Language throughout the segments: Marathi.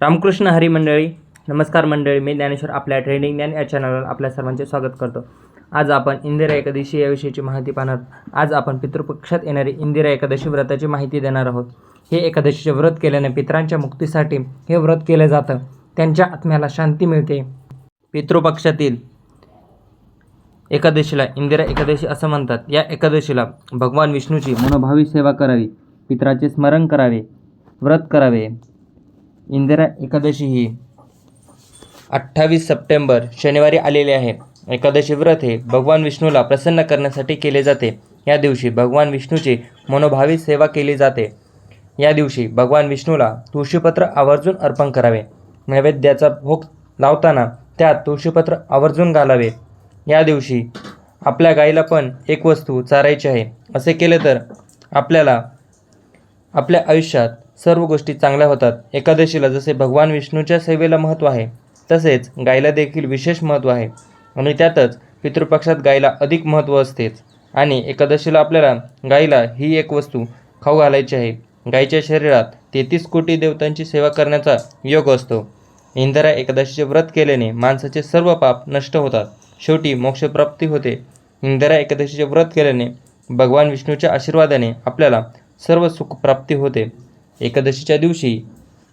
रामकृष्ण हरी मंडळी नमस्कार मंडळी मी ज्ञानेश्वर आपल्या ट्रेनिंग ज्ञान या चॅनलवर आपल्या सर्वांचे स्वागत करतो. आज आपण इंदिरा एकादशी या विषयीची माहिती पाहणार आज आपण पितृपक्षात येणारी इंदिरा एकादशी व्रताची माहिती देणार आहोत. हे एकादशीचे व्रत केल्याने पितरांच्या मुक्तीसाठी हे व्रत केलं जातं. त्यांच्या आत्म्याला शांती मिळते. पितृपक्षातील एकादशीला इंदिरा एकादशी असं म्हणतात. या एकादशीला भगवान विष्णूची मनोभावी सेवा करावी पितराचे स्मरण करावे व्रत करावे इंदिरा एकादशी ही अठ्ठावीस सप्टेंबर शनिवारी आलेली आहे. एकादशी व्रत हे भगवान विष्णूला प्रसन्न करण्यासाठी केले जाते. या दिवशी भगवान विष्णूची मनोभावी सेवा केली जाते. या दिवशी भगवान विष्णूला तुळशीपत्र आवर्जून अर्पण करावे. नैवेद्याचा भोग लावताना त्यात तुळशीपत्र आवर्जून घालावे. या दिवशी आपल्या गाईला पण एक वस्तू चारायची आहे. असे केले तर आपल्याला आपल्या आयुष्यात सर्व गोष्टी चांगल्या होतात. एकादशीला जसे भगवान विष्णूच्या सेवेला महत्त्व आहे तसेच गायला देखील विशेष महत्त्व आहे. आणि त्यातच पितृपक्षात गायला अधिक महत्त्व असतेच. आणि एकादशीला आपल्याला गायला ही एक वस्तू खाऊ घालायची आहे. गायीच्या शरीरात तेहतीस कोटी देवतांची सेवा करण्याचा योग असतो. इंदिरा एकादशीचे व्रत केल्याने माणसाचे सर्व पाप नष्ट होतात. शेवटी मोक्षप्राप्ती होते. इंदिरा एकादशीचे व्रत केल्याने भगवान विष्णूच्या आशीर्वादाने आपल्याला सर्व सुखप्राप्ती होते. एकादशीच्या दिवशी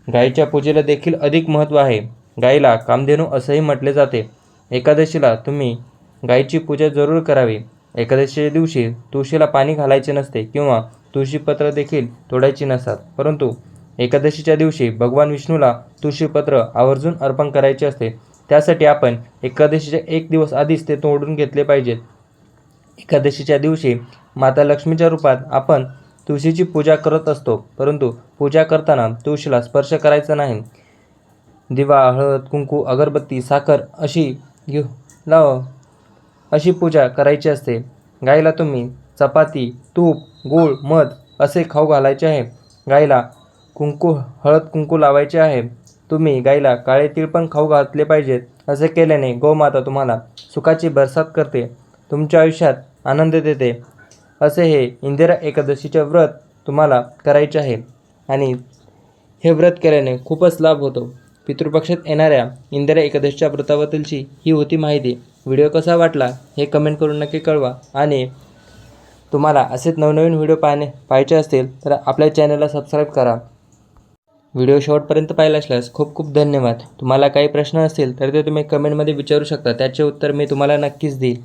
गायीच्या पूजेला देखील अधिक महत्त्व आहे. गायीला कामधेनू असंही म्हटले जाते. एकादशीला तुम्ही गायीची पूजा जरूर करावी. एकादशीच्या दिवशी तुळशीला पाणी घालायचे नसते किंवा तुळशीपत्र देखील तोडायची नसतात. परंतु एकादशीच्या दिवशी भगवान विष्णूला तुळशीपत्र आवर्जून अर्पण करायचे असते. त्यासाठी आपण एकादशीच्या एक दिवस आधीच ते तोडून घेतले पाहिजेत. एकादशीच्या दिवशी माता लक्ष्मीच्या रूपात आपण तुळशीची पूजा करत असतो परंतु पूजा करताना तुळशीला स्पर्श करायचा नाही. दिवा हळद कुंकू अगरबत्ती साखर अशी घेऊ लाव अशी पूजा करायची असते. गाईला तुम्ही चपाती तूप गूळ मध असे खाऊ घालायचे आहे. गाईला कुंकू हळद कुंकू लावायचे आहे. तुम्ही गाईला काळे तीळ पण खाऊ घातले पाहिजेत असे केल्याने गोमाता तुम्हाला सुखाची बरसात करते. तुमच्या आयुष्यात आनंद देते. असे हे इंदिरा एकादशीचे व्रत तुम्हाला करायचे आहे. आणि हे व्रत केल्याने खूपच लाभ होतो. पितृपक्षात येणाऱ्या इंदिरा एकादशीच्या व्रताबद्दलची ही होती माहिती. व्हिडिओ कसा वाटला हे कमेंट करून नक्की कळवा. आणि तुम्हाला असेच नवनवीन व्हिडिओ पाहणे पाहायचे असतील तर आपल्या चॅनलला सबस्क्राईब करा. व्हिडिओ शेवटपर्यंत पाहिला असल्यास खूप खूप धन्यवाद. तुम्हाला काही प्रश्न असतील तर ते तुम्ही कमेंटमध्ये विचारू शकता. त्याचे उत्तर मी तुम्हाला नक्कीच देईल.